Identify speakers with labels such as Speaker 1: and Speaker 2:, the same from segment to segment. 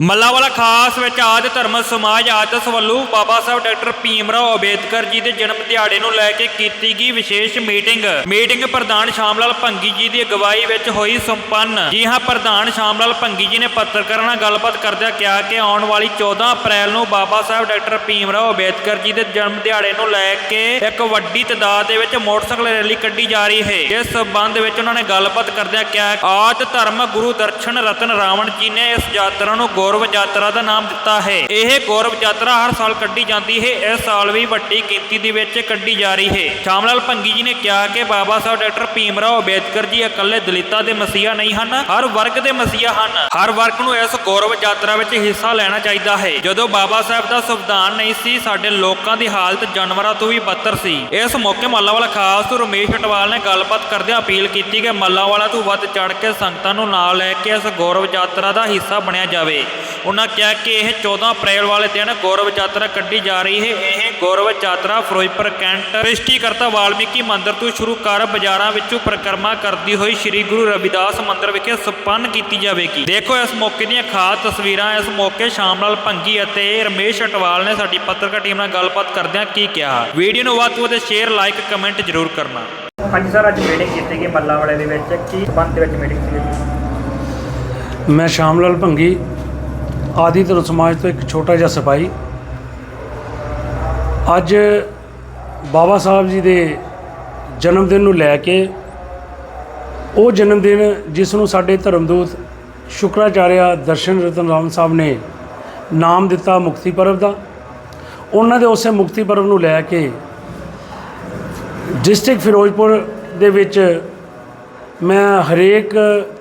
Speaker 1: ਮੱਲਾਵਾਲਾ ਖਾਸ ਵਿੱਚ ਆਦ ਧਰਮ ਸਮਾਜ ਆਦਰਸ਼ ਵੱਲੋਂ ਬਾਬਾ ਸਾਹਿਬ ਡਾਕਟਰ ਭੀਮਰਾਓ ਅੰਬੇਦਕਰ ਜੀ ਦੇ ਜਨਮ ਦਿਹਾੜੇ ਨੂੰ ਲੈ ਕੇ ਕੀਤੀ ਗਈ ਵਿਸ਼ੇਸ਼ ਮੀਟਿੰਗ। ਮੀਟਿੰਗ ਪ੍ਰਧਾਨ ਸ਼ਾਮਲਾਲ ਭੰਗੀ ਜੀ ਦੀ ਅਗਵਾਈ ਵਿੱਚ ਹੋਈ ਸੰਪੰਨ। ਜੀ ਹਾਂ, ਪ੍ਰਧਾਨ ਸ਼ਾਮਲਾਲ ਭੰਗੀ ਜੀ ਨੇ ਪੱਤਰਕਾਰਾਂ ਨਾਲ ਗੱਲਬਾਤ ਕਰਦਿਆਂ ਕਿਹਾ ਕਿ ਆਉਣ ਵਾਲੀ 14 ਅਪ੍ਰੈਲ ਨੂੰ ਬਾਬਾ ਸਾਹਿਬ ਡਾਕਟਰ ਭੀਮਰਾਓ ਅੰਬੇਦਕਰ ਜੀ ਦੇ ਜਨਮ ਦਿਹਾੜੇ ਨੂੰ ਲੈ ਕੇ ਇੱਕ ਵੱਡੀ ਤਾਦਾਦ ਦੇ ਵਿੱਚ ਮੋਟਰਸਾਈਕਲ ਰੈਲੀ ਕੱਢੀ ਜਾ ਰਹੀ ਹੈ। ਇਸ ਸਬੰਧ ਵਿੱਚ ਉਹਨਾਂ ਨੇ ਗੱਲਬਾਤ ਕਰਦਿਆਂ ਕਿਹਾ, ਆਦ ਧਰਮ ਗੁਰੂ ਦਰਸ਼ਨ ਰਤਨ ਰਾਵਣ ਜੀ ਨੇ ਇਸ ਯਾਤਰਾ ਨੂੰ ਗੌਰਵ ਯਾਤਰਾ ਦਾ ਨਾਮ ਦਿੱਤਾ ਹੈ। ਇਹ ਗੌਰਵ ਯਾਤਰਾ ਹਰ ਸਾਲ ਕੱਢੀ ਜਾਂਦੀ ਹੈ। ਇਸ ਸਾਲ ਵੀ ਵੱਡੀ ਗਿਣਤੀ ਦੇ ਵਿੱਚ ਕੱਢੀ ਜਾ ਰਹੀ ਹੈ। ਸ਼ਾਮਲਾਲ ਭੰਗੀ ਜੀ ਨੇ ਕਿਹਾ ਕਿ ਬਾਬਾ ਸਾਹਿਬ ਡਾਕਟਰ ਭੀਮ ਰਾਓ ਅੰਬੇਦਕਰ ਜੀ ਇਕੱਲੇ ਦਲਿਤਾਂ ਦੇ ਮਸੀਹਾ ਨਹੀਂ ਹਨ, ਹਰ ਵਰਗ ਦੇ ਮਸੀਹਾ ਹਨ। ਹਰ ਵਰਗ ਨੂੰ ਇਸ ਗੌਰਵ ਯਾਤਰਾ ਵਿੱਚ ਹਿੱਸਾ ਲੈਣਾ ਚਾਹੀਦਾ ਹੈ। ਜਦੋਂ ਬਾਬਾ ਸਾਹਿਬ ਦਾ ਸੰਵਿਧਾਨ ਨਹੀਂ ਸੀ, ਸਾਡੇ ਲੋਕਾਂ ਦੀ ਹਾਲਤ ਜਾਨਵਰਾਂ ਤੋਂ ਵੀ ਬੱਤਰ ਸੀ। ਇਸ ਮੌਕੇ ਮੱਲਾਵਾਲਾ ਖਾਸ ਤੋਂ ਰਮੇਸ਼ ਅਟਵਾਲ ਨੇ ਗੱਲਬਾਤ ਕਰਦਿਆਂ ਅਪੀਲ ਕੀਤੀ ਕਿ ਮੱਲਾਵਾਲਾ ਤੋਂ ਵੱਧ ਚੜ ਕੇ ਸੰਗਤਾਂ ਨੂੰ ਨਾਲ ਲੈ ਕੇ ਇਸ ਗੌਰਵ ਯਾਤਰਾ ਦਾ ਹਿੱਸਾ ਬਣਿਆ ਜਾਵੇ। ਉਹਨਾਂ ਕਿਹਾ ਕਿ ਇਹ 14 ਅਪ੍ਰੈਲ ਵਾਲੇ ਦਿਨ ਗੌਰਵ ਯਾਤਰਾ ਕੱਢੀ ਜਾ ਰਹੀ ਹੈ। ਇਹ ਗੌਰਵ ਯਾਤਰਾ ਫਿਰੋਜ਼ਪੁਰ ਕੈਂਟ ਸ੍ਰਿਸ਼ਟੀਕਰਤਾ ਵਾਲਮੀਕੀ ਮੰਦਿਰ ਤੋਂ ਸ਼ੁਰੂ ਕਰ ਬਾਜ਼ਾਰਾਂ ਵਿੱਚੋਂ ਪਰਿਕਰਮਾ ਕਰਦੀ ਹੋਈ ਸ੍ਰੀ ਗੁਰੂ ਰਵਿਦਾਸ ਮੰਦਿਰ ਵਿਖੇ ਸੰਪੰਨ ਕੀਤੀ ਜਾਵੇਗੀ। ਦੇਖੋ ਇਸ ਮੌਕੇ ਦੀਆਂ ਖਾਸ ਤਸਵੀਰਾਂ ਇਸ ਮੌਕੇ ਸ਼ਾਮਲਾਲ ਭੰਗੀ ਅਤੇ ਰਮੇਸ਼ ਅਟਵਾਲ ਨੇ ਸਾਡੀ ਪੱਤਰਕਾਰ ਟੀਮ ਨਾਲ ਗੱਲਬਾਤ ਕਰਦਿਆਂ ਕੀ ਕਿਹਾ। ਵੀਡੀਓ ਨੂੰ ਵੱਧ ਤੋਂ ਵੱਧ ਸ਼ੇਅਰ ਲਾਈਕ ਕਮੈਂਟ ਜ਼ਰੂਰ ਕਰਨਾ।
Speaker 2: ਹਾਂਜੀ ਸਰ ਅੱਜ ਮੀਟਿੰਗ ਕੀਤੀ ਗਈ ਮੱਲਾ ਵਾਲੇ ਦੇ ਵਿੱਚ। ਕੀ ਸਬੰਧ ਦੇ ਵਿੱਚ ਮੀਟਿੰਗ ਸੀ
Speaker 3: ਮੈਂ ਸ਼ਾਮਲਾਲ ਭੰਗੀ ਆਦੀ ਧਰਮ ਸਮਾਜ ਤੋਂ ਇੱਕ ਛੋਟਾ ਜਿਹਾ ਸਿਪਾਹੀ। ਅੱਜ ਬਾਬਾ ਸਾਹਿਬ ਜੀ ਦੇ ਜਨਮ ਦਿਨ ਨੂੰ ਲੈ ਕੇ ਉਹ ਜਨਮ ਦਿਨ ਜਿਸ ਨੂੰ ਸਾਡੇ ਧਰਮਦੂਤ ਸ਼ੁਕਰਾਚਾਰਿਆ ਦਰਸ਼ਨ ਰਤਨ ਰਾਮ ਸਾਹਿਬ ਨੇ ਨਾਮ ਦਿੱਤਾ ਮੁਕਤੀ ਪਰਬ ਦਾ। ਉਹਨਾਂ ਦੇ ਉਸੇ ਮੁਕਤੀ ਪਰਬ ਨੂੰ ਲੈ ਕੇ ਡਿਸਟ੍ਰਿਕਟ ਫਿਰੋਜ਼ਪੁਰ ਦੇ ਵਿੱਚ ਮੈਂ ਹਰੇਕ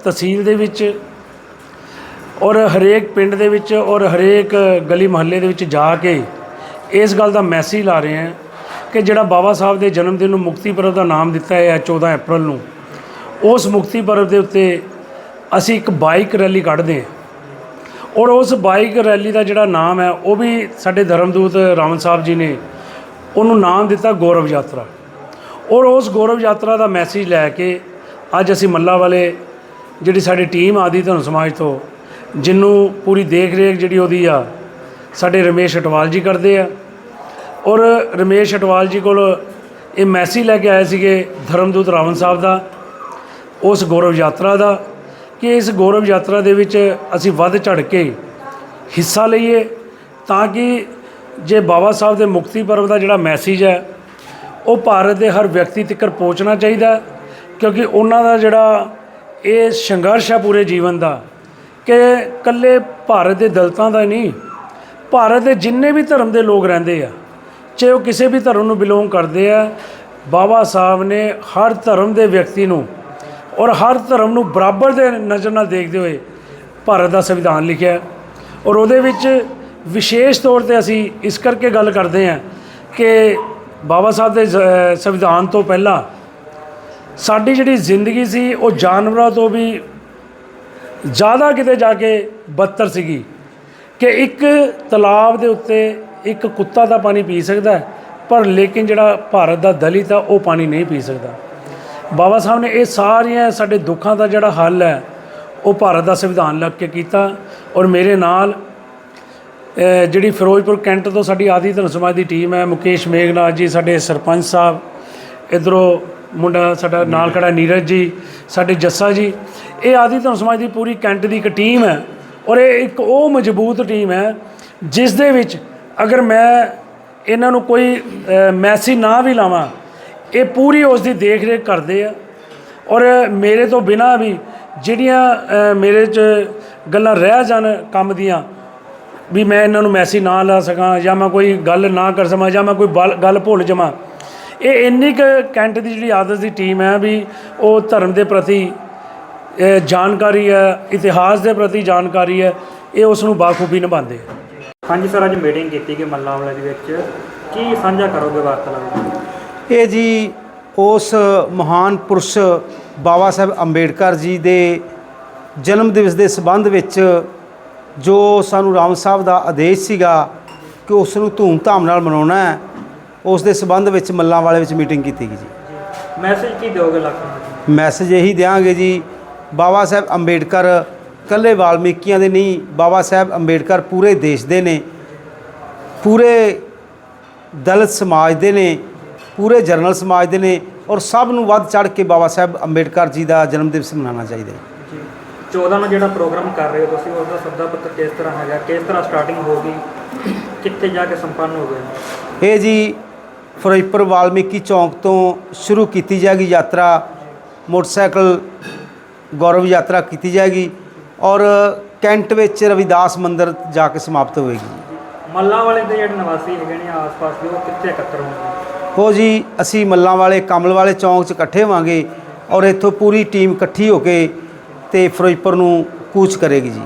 Speaker 3: ਤਹਿਸੀਲ ਦੇ ਵਿੱਚ ਔਰ ਹਰੇਕ ਪਿੰਡ ਦੇ ਵਿੱਚ ਔਰ ਹਰੇਕ ਗਲੀ ਮੁਹੱਲੇ ਦੇ ਵਿੱਚ ਜਾ ਕੇ ਇਸ ਗੱਲ ਦਾ ਮੈਸੇਜ ਲਾ ਰਹੇ ਹਾਂ ਕਿ ਜਿਹੜਾ ਬਾਬਾ ਸਾਹਿਬ ਦੇ ਜਨਮ ਦਿਨ ਨੂੰ ਮੁਕਤੀ ਪਰਬ ਦਾ ਨਾਮ ਦਿੱਤਾ ਹੈ 14 ਅਪ੍ਰੈਲ ਨੂੰ, ਉਸ ਮੁਕਤੀ ਪਰਬ ਦੇ ਉੱਤੇ ਅਸੀਂ ਇੱਕ ਬਾਈਕ ਰੈਲੀ ਕੱਢਦੇ ਹਾਂ ਔਰ ਉਸ ਬਾਈਕ ਰੈਲੀ ਦਾ ਜਿਹੜਾ ਨਾਮ ਹੈ ਉਹ ਵੀ ਸਾਡੇ ਧਰਮਦੂਤ ਰਾਮਨ ਸਾਹਿਬ ਜੀ ਨੇ ਉਹਨੂੰ ਨਾਮ ਦਿੱਤਾ ਗੌਰਵ ਯਾਤਰਾ ਔਰ ਉਸ ਗੌਰਵ ਯਾਤਰਾ ਦਾ ਮੈਸੇਜ ਲੈ ਕੇ ਅੱਜ ਅਸੀਂ ਮੱਲਾ ਵਾਲੇ ਜਿਹੜੀ ਸਾਡੀ ਟੀਮ ਆਦੀ ਧਰਮ ਸਮਾਜ ਤੋਂ ਜਿਹਨੂੰ ਪੂਰੀ ਦੇਖ ਰੇਖ ਜਿਹੜੀ ਉਹਦੀ ਆ, ਸਾਡੇ ਰਮੇਸ਼ ਅਟਵਾਲ ਜੀ ਕਰਦੇ ਆ। ਔਰ ਰਮੇਸ਼ ਅਟਵਾਲ ਜੀ ਕੋਲ ਇਹ ਮੈਸੇਜ ਲੈ ਕੇ ਆਏ ਸੀਗੇ ਧਰਮਦੂਤ ਰਾਵਣ ਸਾਹਿਬ ਦਾ, ਉਸ ਗੌਰਵ ਯਾਤਰਾ ਦਾ, ਕਿ ਇਸ ਗੌਰਵ ਯਾਤਰਾ ਦੇ ਵਿੱਚ ਅਸੀਂ ਵੱਧ ਚੜ ਕੇ ਹਿੱਸਾ ਲਈਏ ਤਾਂ ਕਿ ਜੇ ਬਾਬਾ ਸਾਹਿਬ ਦੇ ਮੁਕਤੀ ਪਰਵ ਦਾ ਜਿਹੜਾ ਮੈਸੇਜ ਹੈ, ਉਹ ਭਾਰਤ ਦੇ ਹਰ ਵਿਅਕਤੀ ਤੱਕ ਪਹੁੰਚਣਾ ਚਾਹੀਦਾ ਕਿਉਂਕਿ ਉਹਨਾਂ ਦਾ ਜਿਹੜਾ ਇਹ ਸੰਘਰਸ਼ ਹੈ ਪੂਰੇ ਜੀਵਨ ਦਾ ਕਿ ਇਕੱਲੇ ਭਾਰਤ ਦੇ ਦਲਤਾਂ ਦਾ ਨਹੀਂ, ਭਾਰਤ ਦੇ ਜਿੰਨੇ ਵੀ ਧਰਮ ਦੇ ਲੋਕ ਰਹਿੰਦੇ ਆ, ਚਾਹੇ ਉਹ ਕਿਸੇ ਵੀ ਧਰਮ ਨੂੰ ਬਿਲੋਂਗ ਕਰਦੇ ਆ, ਬਾਬਾ ਸਾਹਿਬ ਨੇ ਹਰ ਧਰਮ ਦੇ ਵਿਅਕਤੀ ਨੂੰ ਔਰ ਹਰ ਧਰਮ ਨੂੰ ਬਰਾਬਰ ਦੇ ਨਜ਼ਰ ਨਾਲ ਦੇਖਦੇ ਹੋਏ ਭਾਰਤ ਦਾ ਸੰਵਿਧਾਨ ਲਿਖਿਆ ਔਰ ਉਹਦੇ ਵਿੱਚ ਵਿਸ਼ੇਸ਼ ਤੌਰ ਤੇ ਅਸੀਂ ਇਸ ਕਰਕੇ ਗੱਲ ਕਰਦੇ ਹਾਂ ਕਿ ਬਾਬਾ ਸਾਹਿਬ ਦੇ ਸੰਵਿਧਾਨ ਤੋਂ ਪਹਿਲਾਂ ਸਾਡੀ ਜਿਹੜੀ ਜ਼ਿੰਦਗੀ ਸੀ, ਉਹ ਜਾਨਵਰਾਂ ਤੋਂ ਵੀ ਜ਼ਿਆਦਾ ਕਿਤੇ ਜਾ ਕੇ ਬਦਤਰ ਸੀਗੀ ਕਿ ਇੱਕ ਤਲਾਬ ਦੇ ਉੱਤੇ ਇੱਕ ਕੁੱਤਾ ਦਾ ਪਾਣੀ ਪੀ ਸਕਦਾ ਪਰ ਲੇਕਿਨ ਜਿਹੜਾ ਭਾਰਤ ਦਾ ਦਲਿਤ ਆ, ਉਹ ਪਾਣੀ ਨਹੀਂ ਪੀ ਸਕਦਾ। ਬਾਬਾ ਸਾਹਿਬ ਨੇ ਇਹ ਸਾਰੀਆਂ ਸਾਡੇ ਦੁੱਖਾਂ ਦਾ ਜਿਹੜਾ ਹੱਲ ਹੈ, ਉਹ ਭਾਰਤ ਦਾ ਸੰਵਿਧਾਨ ਲੱਗ ਕੇ ਕੀਤਾ ਔਰ ਮੇਰੇ ਨਾਲ ਜਿਹੜੀ ਫਿਰੋਜ਼ਪੁਰ ਕੈਂਟ ਤੋਂ ਸਾਡੀ ਆਦੀ ਧਰਮ ਸਮਾਜ ਦੀ ਟੀਮ ਹੈ, ਮੁਕੇਸ਼ ਮੇਘਨਾਥ ਜੀ, ਸਾਡੇ ਸਰਪੰਚ ਸਾਹਿਬ, ਇਧਰੋਂ ਮੁੰਡਾ ਸਾਡਾ ਨਾਲ ਖੜਾ ਨੀਰਜ ਜੀ, ਸਾਡੇ ਜੱਸਾ ਜੀ ਇਹ ਆਦੀ ਧਰਮ ਸਮਾਜ ਦੀ ਪੂਰੀ ਕੈਂਟ ਦੀ ਇੱਕ ਟੀਮ ਹੈ ਔਰ ਇਹ ਇੱਕ ਉਹ ਮਜ਼ਬੂਤ ਟੀਮ ਹੈ ਜਿਸ ਦੇ ਵਿੱਚ ਅਗਰ ਮੈਂ ਇਹਨਾਂ ਨੂੰ ਕੋਈ ਮੈਸੇਜ ਨਾ ਵੀ ਲਾਵਾਂ, ਇਹ ਪੂਰੀ ਉਸ ਦੀ ਦੇਖ ਰੇਖ ਕਰਦੇ ਆ। ਔਰ ਮੇਰੇ ਤੋਂ ਬਿਨਾ ਵੀ ਜਿਹੜੀਆਂ ਮੇਰੇ 'ਚ ਗੱਲਾਂ ਰਹਿ ਜਾਣ ਕੰਮ ਦੀਆਂ, ਵੀ ਮੈਂ ਇਹਨਾਂ ਨੂੰ ਮੈਸੇਜ ਨਾ ਲਾ ਸਕਾਂ ਜਾਂ ਮੈਂ ਕੋਈ ਗੱਲ ਨਾ ਕਰ ਸਕਾਂ ਜਾਂ ਮੈਂ ਕੋਈ ਬਲ- ਗੱਲ ਭੁੱਲ ਜਾਵਾਂ। ਇਹ ਇੰਨੀ ਕੁ ਕੈਂਟ ਦੀ ਜਿਹੜੀ ਆਦਤ ਦੀ ਟੀਮ ਹੈ ਵੀ ਉਹ ਧਰਮ ਦੇ ਪ੍ਰਤੀ ਅ, ਜਾਣਕਾਰੀ ਹੈ ਇਤਿਹਾਸ ਦੇ ਪ੍ਰਤੀ ਜਾਣਕਾਰੀ ਹੈ ਇਹ ਉਸ ਨੂੰ ਬਾਖੂਬੀ ਨਿਭਾਉਂਦੇ
Speaker 2: ਹਾਂਜੀ ਸਰ ਅੱਜ ਮੀਟਿੰਗ ਕੀਤੀ ਗਈ ਮੱਲਾ ਵਾਲੇ ਦੇ ਵਿੱਚ। ਕੀ ਸਾਂਝਾ ਕਰੋਗੇ ਵਾਰਤਾਲਾਪ
Speaker 4: ਇਹ ਜੀ ਉਸ ਮਹਾਨ ਪੁਰਸ਼ ਬਾਬਾ ਸਾਹਿਬ ਅੰਬੇਡਕਰ ਜੀ ਦੇ ਜਨਮ ਦਿਵਸ ਦੇ ਸਬੰਧ ਵਿੱਚ ਜੋ ਸਾਨੂੰ ਰਾਮ ਸਾਹਿਬ ਦਾ ਆਦੇਸ਼ ਸੀਗਾ ਕਿ ਉਸ ਨੂੰ ਧੂਮ-ਧਾਮ ਨਾਲ ਮਨਾਉਣਾ ਹੈ ਉਸ ਦੇ ਸਬੰਧ ਵਿੱਚ ਮੱਲਾਂ ਵਾਲੇ ਵਿੱਚ ਮੀਟਿੰਗ ਕੀਤੀ ਗਈ ਜੀ।
Speaker 2: ਮੈਸੇਜ ਕੀ ਦਿਓਗੇ ਨੂੰ
Speaker 4: ਮੈਸੇਜ ਇਹੀ ਦਿਆਂਗੇ ਜੀ ਬਾਬਾ ਸਾਹਿਬ ਅੰਬੇਡਕਰ ਇਕੱਲੇ ਵਾਲਮੀਕੀਆਂ ਦੇ ਨਹੀਂ ਬਾਬਾ ਸਾਹਿਬ ਅੰਬੇਡਕਰ ਪੂਰੇ ਦੇਸ਼ ਦੇ ਨੇ ਪੂਰੇ ਦਲਿਤ ਸਮਾਜ ਦੇ ਨੇ ਪੂਰੇ ਜਰਨਲ ਸਮਾਜ ਦੇ ਨੇ ਔਰ ਸਭ ਨੂੰ ਵੱਧ ਚੜ ਕੇ ਬਾਬਾ ਸਾਹਿਬ ਅੰਬੇਡਕਰ ਜੀ ਦਾ ਜਨਮ ਦਿਵਸ ਮਨਾਉਣਾ ਚਾਹੀਦਾ ਹੈ।
Speaker 2: ਜੀ। 14 ਨੂੰ ਜਿਹੜਾ ਪ੍ਰੋਗਰਾਮ ਕਰ ਰਹੇ ਹੋ ਤੁਸੀਂ ਉਹਦਾ ਸੱਦਾ ਪੱਤਰ ਕਿਸ ਤਰ੍ਹਾਂ ਹੈਗਾ ਕਿਸ ਤਰ੍ਹਾਂ ਸਟਾਰਟਿੰਗ ਹੋਗੀ ਕਿੱਥੇ ਜਾ ਕੇ ਸੰਪੰਨ ਹੋ ਗਿਆ
Speaker 4: ਇਹ ਜੀ ਫਿਰੋਜ਼ਪੁਰ ਵਾਲਮੀਕੀ ਚੌਂਕ ਤੋਂ ਸ਼ੁਰੂ ਕੀਤੀ ਜਾਏਗੀ ਯਾਤਰਾ ਮੋਟਰਸਾਈਕਲ ਗੌਰਵ ਯਾਤਰਾ ਕੀਤੀ ਜਾਏਗੀ ਔਰ ਕੈਂਟ ਵਿੱਚ ਰਵਿਦਾਸ ਮੰਦਿਰ ਜਾ ਕੇ ਸਮਾਪਤ ਹੋਏਗੀ।
Speaker 2: ਮੱਲਾ ਵਾਲੇ ਦੇ ਜਿਹੜੇ ਨਿਵਾਸੀ ਹੈਗੇ ਨੇ ਆਸ-ਪਾਸ ਦੇ ਉਹ ਕਿੱਥੇ ਇਕੱਤਰ ਹੋਣਗੇ?
Speaker 4: ਉਹ ਜੀ ਅਸੀਂ ਮੱਲਾਂ ਵਾਲੇ ਕਮਲ ਵਾਲੇ ਚੌਂਕ 'ਚ ਇਕੱਠੇ ਹੋਵਾਂਗੇ ਔਰ ਇੱਥੋਂ ਪੂਰੀ ਟੀਮ ਇਕੱਠੀ ਹੋ ਕੇ ਤੇ ਫਿਰੋਜ਼ਪੁਰ ਨੂੰ ਕੂਚ ਕਰੇਗੀ ਜੀ।